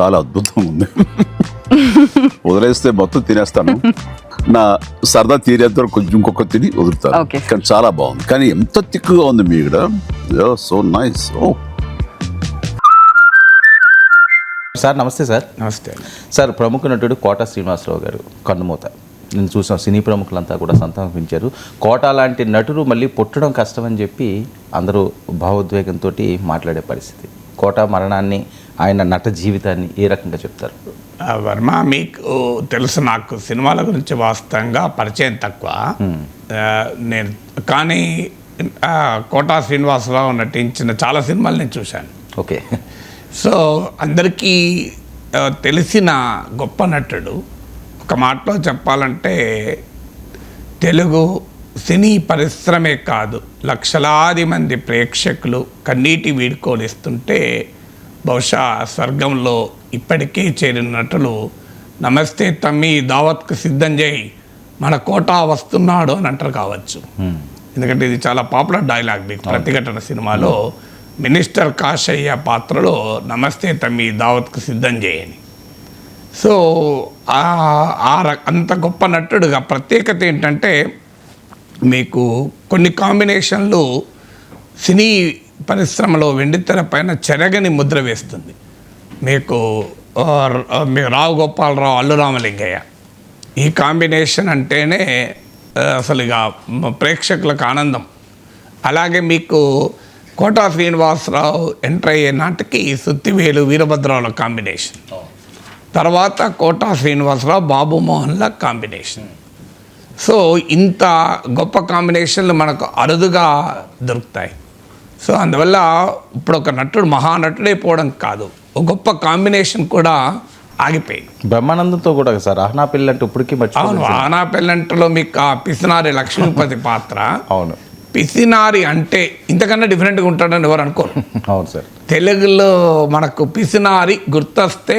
చాలా అద్భుతంగా ఉంది. వదిలేస్తే మొత్తం తినేస్తాను. నా సరదా తీరేంత వరకు కొంచెం ఇంకొక తిని వదులుతాను. కానీ చాలా బాగుంది. కానీ ఎంత తిక్కుగా ఉంది మీ ఇక్కడ? So nice. ఓ. సార్ నమస్తే సార్. నమస్తే. సార్ ప్రముఖ నటుడు కోట శ్రీనివాసరావు గారు కన్నుమూత. నేను చూసాం సినీ ప్రముఖులంతా కూడా సంతాపించారు. కోట లాంటి నటుడు మళ్ళీ పుట్టడం కష్టమని చెప్పి అందరూ భావోద్వేగంతో మాట్లాడే పరిస్థితి. కోట మరణాన్ని ఆయన నట జీవితాన్ని ఏ రకంగా చెప్తారు? వర్మ మీకు తెలుసు నాకు సినిమాల గురించి వాస్తవంగా పరిచయం తక్కువ. నేను కానీ కోటా శ్రీనివాసరావు నటించిన చాలా సినిమాలు నేను చూశాను. ఓకే. సో అందరికీ తెలిసిన గొప్ప నటుడు. ఒక మాటలో చెప్పాలంటే తెలుగు సినీ పరిశ్రమే కాదు లక్షలాది మంది ప్రేక్షకులు కన్నీటి వీడుకోలిస్తుంటే బహుశా స్వర్గంలో ఇప్పటికే చేరిన నటులు నమస్తే తమ్మి దావత్కు సిద్ధం చేయి మన కోటా వస్తున్నాడు అని అంటారు కావచ్చు. ఎందుకంటే ఇది చాలా పాపులర్ డైలాగ్ మీకు ప్రతిఘటన సినిమాలో మినిస్టర్ కాశయ్య పాత్రలో నమస్తే తమ్మి దావత్కు సిద్ధం చేయని. సో ఆ- ఆ ర- అంత గొప్ప నటుడుగా ప్రత్యేకత ఏంటంటే మీకు కొన్ని కాంబినేషన్లు సినీ పరిశ్రమలో వెండితెర పైన చెరగని ముద్ర వేస్తుంది. మీకు మీ రావు గోపాలరావు అల్లు రామలింగయ్య. ఈ కాంబినేషన్ అంటేనే అసలు ఇక ప్రేక్షకులకు ఆనందం. అలాగే మీకు కోటా శ్రీనివాసరావు ఎంటర్ అయ్యే నాటికి సుత్తివేలు వీరభద్రావుల కాంబినేషన్. తర్వాత కోటా శ్రీనివాసరావు బాబు మోహన్ల కాంబినేషన్. సో ఇంత గొప్ప కాంబినేషన్లు మనకు అరుదుగా దొరుకుతాయి. సో అందువల్ల ఇప్పుడు ఒక నటుడు మహానటుడే పోవడం కాదు. ఒక గొప్ప కాంబినేషన్ కూడా ఆగిపోయింది. బ్రహ్మానందంతో కూడా సార్? ఆహ్నా పిల్ల అంటే ఇప్పటికీ అవును ఆనా పెళ్ళంటలో మీకు ఆ పిసినారి లక్ష్మీపతి పాత్ర. అవును. పిసినారి అంటే ఇంతకన్నా డిఫరెంట్గా ఉంటాడని ఎవరు అనుకోరు. అవును సార్. తెలుగులో మనకు పిసినారి గుర్తొస్తే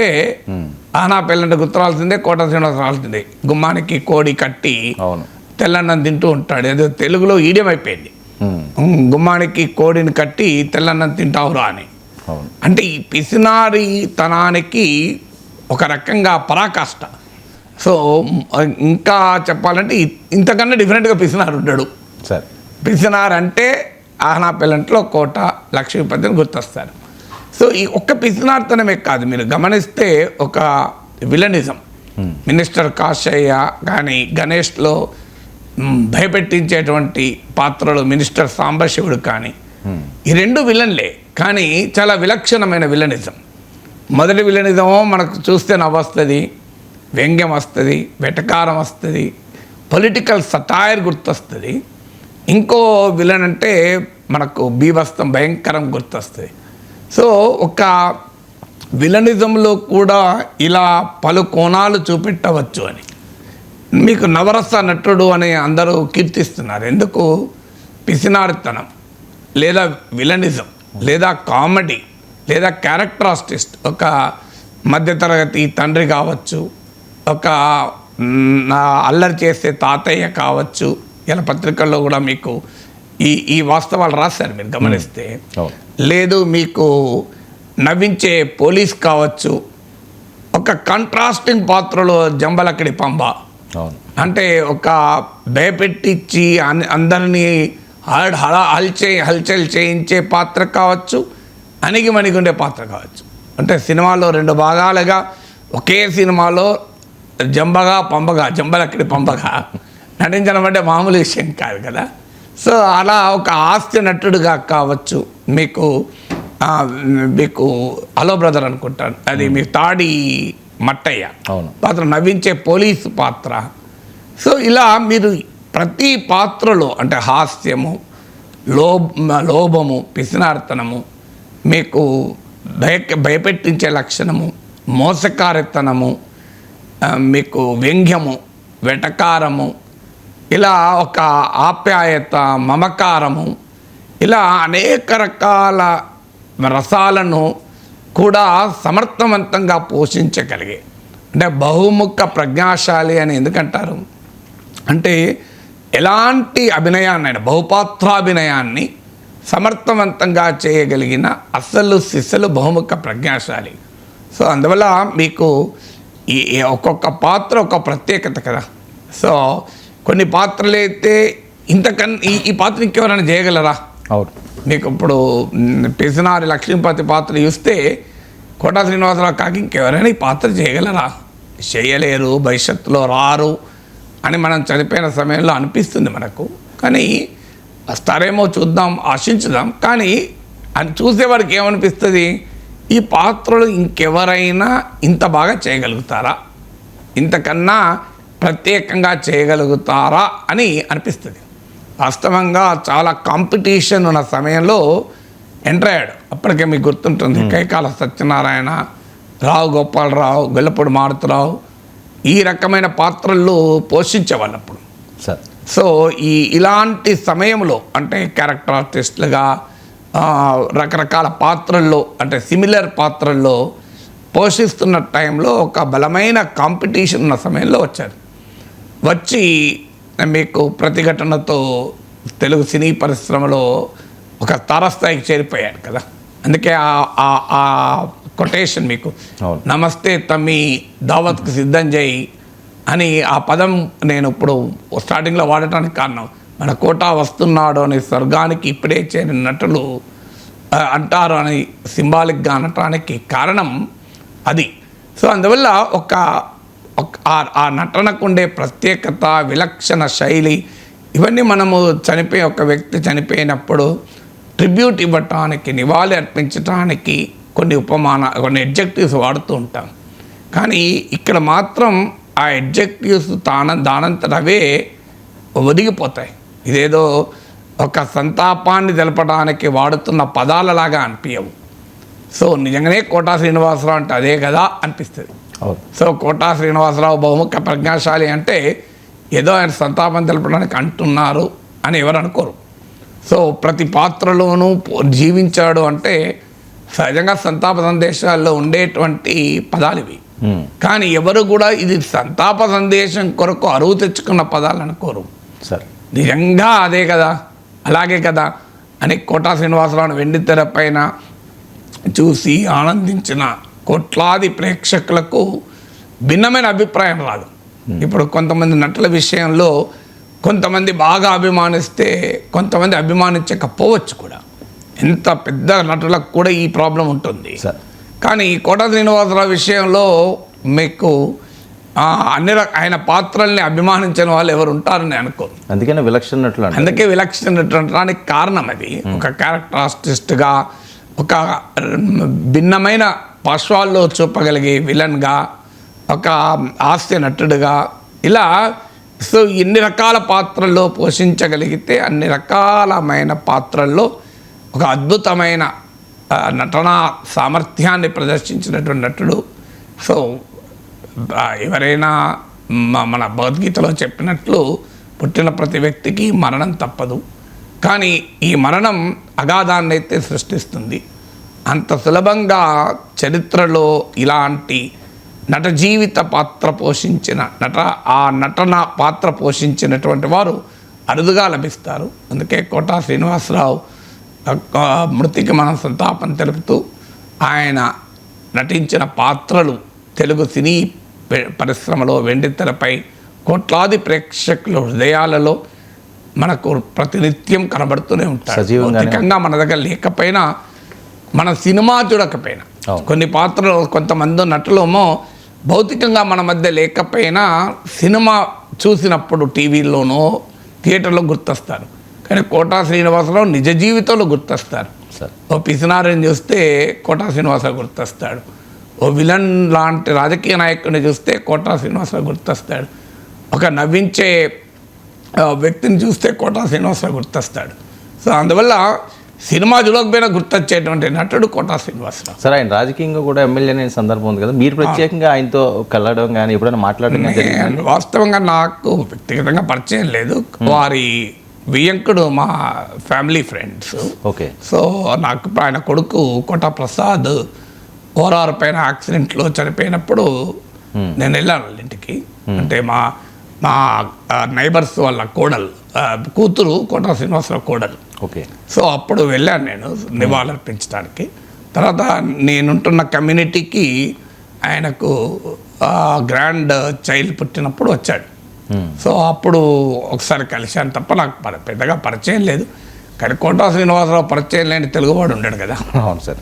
ఆనా పెళ్ళంటే గుర్తురాల్సిందే కోట శ్రీనివాస రాల్సిందే గుమ్మానికి కోడి కట్టి అవును. తెల్లన్నం తింటూ ఉంటాడు. ఏదో తెలుగులో ఈడియం అయిపోయింది. గుమ్మానికి కోడిని కట్టి తెల్లన్నం తింటావురా అని. అంటే ఈ పిసినారి తనానికి ఒక రకంగా పరాకాష్ట. సో ఇంకా చెప్పాలంటే ఇంతకన్నా డిఫరెంట్గా పిసినారు ఉంటాడు. సార్. పిసినార్ అంటే ఆహనా పిల్లంట్లో కోట లక్ష్మీపతిని గుర్తొస్తారు. సో ఈ ఒక్క పిసినార్తనమే కాదు మీరు గమనిస్తే ఒక విలనిజం. మినిస్టర్ కాశయ్య కానీ గణేష్లో భయపెట్టించేటువంటి పాత్రలు మినిస్టర్ సాంబశివుడు కానీ ఈ రెండు విలన్లే కానీ చాలా విలక్షణమైన విలనిజం. మొదటి విలనిజమో మనకు చూస్తే నవ్వొస్తుంది వ్యంగ్యం వస్తుంది వెటకారం వస్తుంది పొలిటికల్ సటైర్ గుర్తొస్తుంది. ఇంకో విలన్ అంటే మనకు బీభత్సం భయంకరం గుర్తొస్తుంది. సో ఒక విలనిజంలో కూడా ఇలా పలు కోణాలు చూపెట్టవచ్చు అని. మీకు నవరస నటుడు అని అందరూ కీర్తిస్తున్నారు. ఎందుకు? పిసినారితనం లేదా విలనిజం లేదా కామెడీ లేదా క్యారెక్టర్ ఆర్టిస్ట్ ఒక మధ్యతరగతి తండ్రి కావచ్చు ఒక అల్లరి చేసే తాతయ్య కావచ్చు. ఇలా పత్రికల్లో కూడా మీకు ఈ ఈ వాస్తవాలు రాశారు మీరు గమనిస్తే. లేదు మీకు నవ్వించే పోలీస్ కావచ్చు ఒక కంట్రాస్టింగ్ పాత్రలో జంబలక్కడి పంబ అంటే ఒక భయపెట్టించి అందరినీ హడ హడ హల్చే హల్చల్ చేయించే పాత్ర కావచ్చు అణిగి మణిగుండే పాత్ర కావచ్చు. అంటే సినిమాలో రెండు భాగాలుగా ఒకే సినిమాలో జంబగా పంబగా జంబలక్కడి పంబగా నటించడం అంటే మామూలు విషయం కాదు కదా. సో అలా ఒక ఆస్తి నటుడుగా కావచ్చు మీకు మీకు హలో బ్రదర్ అనుకుంటాను. అది మీ తాడి మట్టయ్య అవును. పాత్ర నవ్వించే పోలీసు పాత్ర సో ఇలా మీరు ప్రతి పాత్రలో అంటే హాస్యము లోబ లోభము పిసినార్తనము మీకు భయ భయపెట్టించే లక్షణము మోసకారితనము మీకు వ్యంగ్యము వెటకారము ఇలా ఒక ఆప్యాయత మమకారము ఇలా అనేక రకాల రసాలను కూడా సమర్థవంతంగా పోషించగలిగే. అంటే బహుముఖ ప్రజ్ఞాశాలి అని ఎందుకంటారు? అంటే ఎలాంటి అభినయాన్ని బహుపాత్రాభినయాన్ని సమర్థవంతంగా చేయగలిగిన అసలు సిస్సలు బహుముఖ ప్రజ్ఞాశాలి. సో అందువల్ల మీకు ఈ ఒక్కొక్క పాత్ర ఒక ప్రత్యేకత కదా. సో కొన్ని పాత్రలు అయితే ఇంతకన్నా ఈ ఈ పాత్ర ఇంకెవరైనా చేయగలరా? అవును. నీకు ఇప్పుడు మ్, పిసినారి లక్ష్మీపతి పాత్ర చూస్తే కోటా శ్రీనివాసరావు కాకి ఇంకెవరైనా ఈ పాత్ర చేయగలరా? చేయలేరు భవిష్యత్తులో రారు అని మనం చనిపోయిన సమయంలో అనిపిస్తుంది మనకు. కానీ వస్తారేమో చూద్దాం ఆశించుదాం. కానీ అని చూసేవాడికి ఏమనిపిస్తుంది? ఈ పాత్రలు ఇంకెవరైనా ఇంత బాగా చేయగలుగుతారా? ఇంతకన్నా ప్రత్యేకంగా చేయగలుగుతారా అని అనిపిస్తుంది. వాస్తవంగా చాలా కాంపిటీషన్ ఉన్న సమయంలో ఎంటర్ అయ్యాడు. అప్పటికే మీకు గుర్తుంటుంది కైకాల సత్యనారాయణ రావు గోపాలరావు గొల్లపూడి మారుతరావు ఈ రకమైన పాత్రలు పోషించేవాళ్ళు అప్పుడు. సార్. సో ఈ ఇలాంటి సమయంలో అంటే క్యారెక్టర్ ఆర్టిస్టులుగా రకరకాల పాత్రల్లో అంటే సిమిలర్ పాత్రల్లో పోషిస్తున్న టైంలో ఒక బలమైన కాంపిటీషన్ ఉన్న సమయంలో వచ్చారు. వచ్చి మీకు ప్రతిఘటనతో తెలుగు సినీ పరిశ్రమలో ఒక తారస్థాయికి చేరిపోయాడు కదా. అందుకే ఆ- కొటేషన్ మీకు. నమస్తే తమ్మి దావత్కు సిద్ధం చేయి అని ఆ పదం నేను ఇప్పుడు స్టార్టింగ్లో వాడటానికి కారణం. మన కోటా వస్తున్నాడు అని స్వర్గానికి ఇప్పుడే చేరిన నటులు అంటారు అని సింబాలిక్గా అనటానికి కారణం అది. సో అందువల్ల ఒక- ఆ- ఆ నటనకు ఉండే ప్రత్యేకత విలక్షణ శైలి ఇవన్నీ మనము చనిపోయే ఒక వ్యక్తి చనిపోయినప్పుడు ట్రిబ్యూట్ ఇవ్వటానికి నివాళి అర్పించటానికి కొన్ని ఉపమాన కొన్ని ఎడ్జెక్టివ్స్ వాడుతూ ఉంటాం. కానీ ఇక్కడ మాత్రం ఆ ఎడ్జెక్టివ్స్ తాన దానంతటవే ఒదిగిపోతాయి. ఇదేదో ఒక సంతాపాన్ని తెలపడానికి వాడుతున్న పదాలలాగా అనిపించవు సో నిజంగానే కోటా శ్రీనివాసరావు అంటే అదే కదా అనిపిస్తుంది. సో కోటా శ్రీనివాసరావు బహుముఖ ప్రజ్ఞాశాలి అంటే ఏదో ఆయన సంతాపం తెలపడానికి అంటున్నారు అని ఎవరు అనుకోరు. సో ప్రతి పాత్రలోనూ జీవించాడు అంటే సహజంగా సంతాప సందేశాల్లో ఉండేటువంటి పదాలు ఇవి. కానీ ఎవరు కూడా ఇది సంతాప సందేశం కొరకు అరువు తెచ్చుకున్న పదాలు అనుకోరు. సార్. నిజంగా అదే కదా? అలాగే కదా? అని కోటా శ్రీనివాసరావు వెండి తెర పైన చూసి ఆనందించిన కోట్లాది ప్రేక్షకులకు భిన్నమైన అభిప్రాయం రాదు. ఇప్పుడు కొంతమంది నటుల విషయంలో కొంతమంది బాగా అభిమానిస్తే కొంతమంది అభిమానించకపోవచ్చు కూడా. ఎంత పెద్ద నటులకు కూడా ఈ ప్రాబ్లం ఉంటుంది. కానీ కోట శ్రీనివాసరావు విషయంలో మీకు అన్ని రక ఆయన పాత్రల్ని అభిమానించని వాళ్ళు ఎవరు ఉంటారని అనుకోను. అందుకనే విలక్షణట్లు అంటారు. అందుకే విలక్షణటువంటి కారణం అది. ఒక క్యారెక్టర్ ఆర్టిస్ట్గా ఒక భిన్నమైన పార్శ్వాల్లో చూపగలిగే విలన్గా ఒక హాస్య నటుడుగా ఇలా సో ఇన్ని రకాల పాత్రల్లో పోషించగలిగితే అన్ని రకాలమైన పాత్రల్లో ఒక అద్భుతమైన నటనా సామర్థ్యాన్ని ప్రదర్శించినటువంటి నటుడు. సో ఎవరైనా మన భగవద్గీతలో చెప్పినట్లు పుట్టిన ప్రతి వ్యక్తికి మరణం తప్పదు. కానీ ఈ మరణం అగాధాన్ని అయితే సృష్టిస్తుంది. అంత సులభంగా చరిత్రలో ఇలాంటి నట జీవిత పాత్ర పోషించిన నట ఆ నటన పాత్ర పోషించినటువంటి వారు అరుదుగా లభిస్తారు. అందుకే కోటా శ్రీనివాసరావు మృతికి మనం సంతాపం తెలుపుతూ ఆయన నటించిన పాత్రలు తెలుగు సినీ పరిశ్రమలో వెండితెరపై కోట్లాది ప్రేక్షకుల హృదయాలలో మనకు ప్రతినిత్యం కనబడుతూనే ఉంటారు భౌతికంగా మన దగ్గర లేకపోయినా మన సినిమా చూడకపోయినా. కొన్ని పాత్రలు కొంతమంది నటులేమో భౌతికంగా మన మధ్య లేకపోయినా సినిమా చూసినప్పుడు టీవీలోనో థియేటర్లో గుర్తొస్తారు. కానీ కోటా శ్రీనివాసరావు నిజ జీవితంలో గుర్తొస్తారు. సార్. ఓ పిసినారిని చూస్తే కోటా శ్రీనివాసరావు గుర్తొస్తాడు. ఓ విలన్ లాంటి రాజకీయ నాయకుడిని చూస్తే కోటా శ్రీనివాసరావు గుర్తొస్తాడు. ఒక నవ్వించే వ్యక్తిని చూస్తే కోటా శ్రీనివాసరావు గుర్తొస్తాడు. సో అందువల్ల సినిమా చూడకపోయినా గుర్తొచ్చేటువంటి నటుడు కోటా శ్రీనివాసరావు. సార్ ఆయన రాజకీయంగా కూడా ఎమ్మెల్యే అనే సందర్భం ఉంది కదా. మీరు ప్రత్యేకంగా ఆయనతో కలవడం కానీ ఎప్పుడైనా మాట్లాడడం వాస్తవంగా నాకు వ్యక్తిగతంగా పరిచయం లేదు. వారి వియంకుడు మా ఫ్యామిలీ ఫ్రెండ్స్. ఓకే. సో నాకు ఆయన కొడుకు కోట ప్రసాద్ ఓరారు పైన యాక్సిడెంట్లో చనిపోయినప్పుడు నేను వెళ్ళాను వాళ్ళ ఇంటికి. అంటే మా మా నైబర్స్ వాళ్ళ కోడలు కూతురు కోట శ్రీనివాసరావు కోడలు. ఓకే. సో అప్పుడు వెళ్ళాను నేను నివాళులర్పించడానికి. తర్వాత నేనుంటున్న కమ్యూనిటీకి ఆయనకు గ్రాండ్ చైల్డ్ పుట్టినప్పుడు వచ్చాడు. సో అప్పుడు ఒకసారి కలిశాను తప్ప నాకు ప- పెద్దగా పరిచయం లేదు. కానీ కోటా శ్రీనివాసరావు పరిచయం లేని తెలుగువాడు ఉండాడు కదా. అవును సార్.